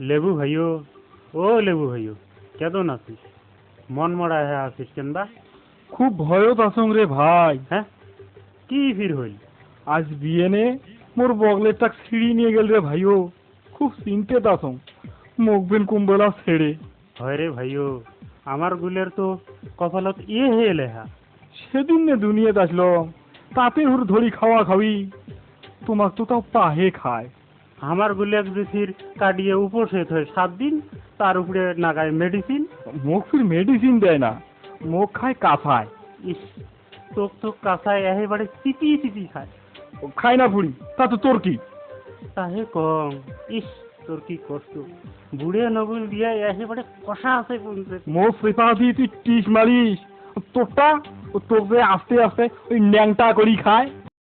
লেবু ভাইও ও লেবু ভাইও কেমন আছিস? মন মরা হয়ে আছিস কেন বা? খুব ভয়ত আছং রে ভাই। হ্যাঁ? কি ফির হইল? আজ বিয়ে নে মোর বগলের টাক ছিঁড়ি নিয়ে গেল রে ভাইও খুব চিন্তেত আছং মুখ বিন কুম্বলা ছেড়ে। হয় রে ভাইও আমার গুলের তো কপালত ইয়ে হয়ে লেহা। সেদিন নে দুনিয়াতে আসলো তাতে হুর ধরি খাওয়া খাওয়ি তোমাক তো তাও পাহে খায়। আমার যে ফির কাটিয়ে উপসেত হয় সাত দিন তার উপরে নাগায় মেডিসিন মুখ ফির মেডিসিন দেয় না মুখ খায় কাফায় ইস তোক তো কাঁচায় একেবারে চিপি চিপি খায়। খায় না বুড়ি তা তো তোর কি? তাহে কম ইস তোর কি কষ্ট। বুড়ে নবুল দিয়া একেবারে কষা আছে কোনতে মোর সেপা দিয়ে তুই টিস মারিস তোরটা ও তোর যে আস্তে আস্তে ওই ন্যাংটা করি খায়।